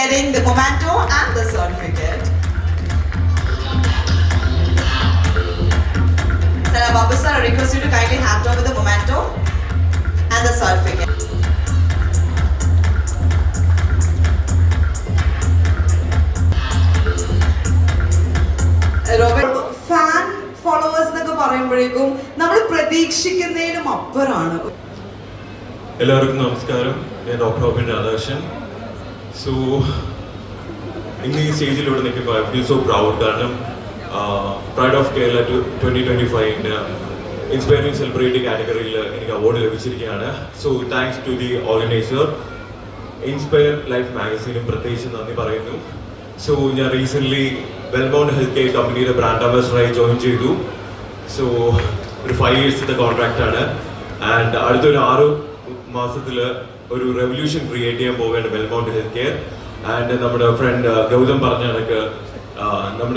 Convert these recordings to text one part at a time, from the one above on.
getting the memento and the certificate. Sir, Babu sir, I request you to kindly hand over the memento and the certificate. Robert fan followers എന്നൊക്കെ പറയുമ്പോഴേക്കും നമ്മൾ പ്രതീക്ഷിക്കുന്നതിനും അപ്പുറമാണ് എല്ലാവർക്കും നമസ്കാരം ഞാൻ doctor Robin Radhakrishnan so ഇന്ന് ഈ സ്റ്റേജിലൂടെ നിൽക്കുമ്പോൾ ഐ ഫീൽ സോ പ്രൗഡ് കാരണം pride of Kerala two twenty twenty ഫൈവിന്റെ inspiring celebrity കാറ്റഗറിയിൽ എനിക്ക് award ലഭിച്ചിരിക്കുകയാണ്. So thanks to the organiser inspire life മാഗസീനും പ്രത്യേകിച്ച് നന്ദി പറയുന്നു. സോ ഞാൻ റീസെന്റ്ലി വെൽമൗണ്ട് ഹെൽത്ത് കെയർ കമ്പനിയുടെ ബ്രാൻഡ് അംബാസഡറായി ജോയിൻ ചെയ്തു. സോ ഒരു ഫൈവ് ഇയേഴ്സത്തെ കോൺട്രാക്റ്റാണ് ആൻഡ് അടുത്തൊരു ആറ് മാസത്തിൽ ഒരു റെവല്യൂഷൻ ക്രിയേറ്റ് ചെയ്യാൻ പോവുകയാണ് വെൽമൗണ്ട് ഹെൽത്ത് കെയർ ആൻഡ് നമ്മുടെ ഫ്രണ്ട് ഗൗതം പറഞ്ഞ കണക്ക് നമ്മൾ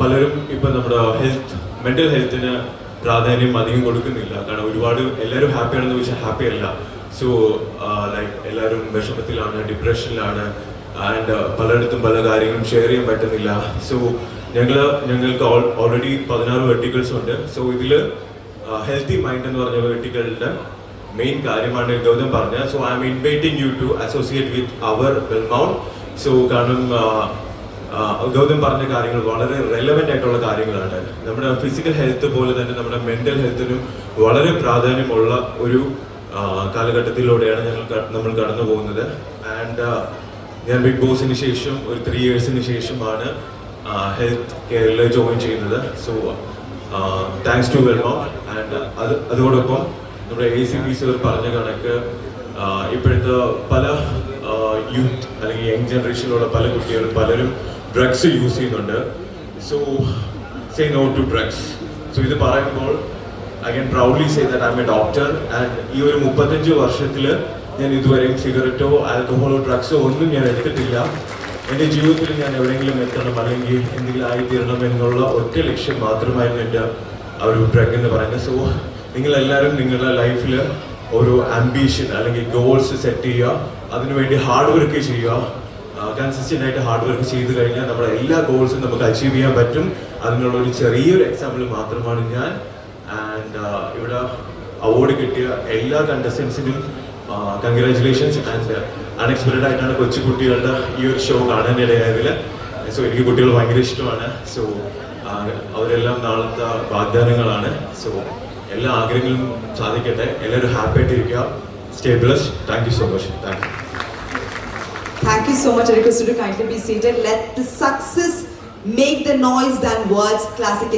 പലരും ഇപ്പം നമ്മുടെ ഹെൽത്ത് മെന്റൽ ഹെൽത്തിന് പ്രാധാന്യം അധികം കൊടുക്കുന്നില്ല. കാരണം ഒരുപാട് എല്ലാവരും ഹാപ്പിയാണെന്ന് വെച്ചാൽ ഹാപ്പി അല്ല. സോ ലൈക്ക് എല്ലാവരും വിഷമത്തിലാണ് ഡിപ്രഷനിലാണ് ആൻഡ് പലയിടത്തും പല കാര്യങ്ങളും ഷെയർ ചെയ്യാൻ പറ്റുന്നില്ല. സോ ഞങ്ങൾ ഞങ്ങൾക്ക് ഓൾറെഡി പതിനാറ് വെർട്ടിക്കൽസ് ഉണ്ട്. സോ ഇതിൽ ഹെൽത്തി മൈൻഡ് എന്ന് പറഞ്ഞ വെർട്ടിക്കളുടെ മെയിൻ കാര്യമാണ് ഗൗതം പറഞ്ഞത്. So I'm inviting you to associate with our Wellmount so കാരണം ഗൗതം പറഞ്ഞ കാര്യങ്ങൾ വളരെ റെലവെന്റ് ആയിട്ടുള്ള കാര്യങ്ങളാണ്. നമ്മുടെ ഫിസിക്കൽ ഹെൽത്ത് പോലെ തന്നെ നമ്മുടെ മെന്റൽ ഹെൽത്തിനും വളരെ പ്രാധാന്യമുള്ള ഒരു കാലഘട്ടത്തിലൂടെയാണ് ഞങ്ങൾ നമ്മൾ കടന്നു പോകുന്നത്. ആൻഡ് ഞാൻ ബിഗ് ബോസിന് ശേഷം ഒരു ത്രീ ഇയേഴ്സിന് ശേഷമാണ് ഹെൽത്ത് കെയറിൽ ജോയിൻ ചെയ്യുന്നത്. So thanks to Wellmount and അത് അതോടൊപ്പം നമ്മുടെ എ സി പി സർ പറഞ്ഞ കണക്ക് ഇപ്പോഴത്തെ പല യൂത്ത് അല്ലെങ്കിൽ യങ് ജനറേഷനിലുള്ള പല കുട്ടികളും പലരും ഡ്രഗ്സ് യൂസ് ചെയ്യുന്നുണ്ട്. So say no to drugs so ഇത് പറയുമ്പോൾ I can proudly say that I'm a doctor and ഈ ഒരു മുപ്പത്തഞ്ച് വർഷത്തിൽ ഞാൻ ഇതുവരെയും സിഗരറ്റോ ആൽക്കഹോളോ ഡ്രഗ്സോ ഒന്നും ഞാൻ എടുത്തിട്ടില്ല. എന്റെ ജീവിതത്തിൽ ഞാൻ എവിടെയെങ്കിലും എത്തണം അല്ലെങ്കിൽ എന്തെങ്കിലും ആയിത്തീരണം എന്നുള്ള ഒറ്റ ലക്ഷ്യം മാത്രമായിരുന്നു എന്റെ ആ ഒരു ഡ്രഗ് എന്ന് പറയുന്നത്. സോ നിങ്ങളെല്ലാവരും നിങ്ങളുടെ ലൈഫിൽ ഒരു ആംബിഷൻ അല്ലെങ്കിൽ ഗോൾസ് സെറ്റ് ചെയ്യുക. അതിനുവേണ്ടി ഹാർഡ് വർക്ക് ചെയ്യുക. കൺസിസ്റ്റന്റ് ആയിട്ട് ഹാർഡ് വർക്ക് ചെയ്ത് കഴിഞ്ഞാൽ നമ്മുടെ എല്ലാ ഗോൾസും നമുക്ക് അച്ചീവ് ചെയ്യാൻ പറ്റും. അതിനുള്ള ഒരു ചെറിയൊരു എക്സാമ്പിൾ മാത്രമാണ് ഞാൻ. ആൻഡ് ഇവിടെ അവാർഡ് കിട്ടിയ എല്ലാ കണ്ടസ്റ്റൻസിനും കൺഗ്രാചുലേഷൻസ് ആൻഡ് അൺഎക്സ്പെക്റ്റഡ് ആയിട്ടാണ് കൊച്ചു കുട്ടികളുടെ ഈ ഒരു ഷോ കാണാനിടയായതിൽ സോ എനിക്ക് കുട്ടികൾ ഭയങ്കര ഇഷ്ടമാണ്. സോ അവരെല്ലാം നാളത്തെ വാഗ്ദാനങ്ങളാണ്. സോ എല്ലാ ആഗ്രഹങ്ങളും സാധിക്കട്ടെ എല്ലാവരും ഹാപ്പി ആയിട്ടിരിക്കുക stay bless thank you so much thank you Thank you so much. I request you to kindly be seated. Let the success make the noise than words. Classic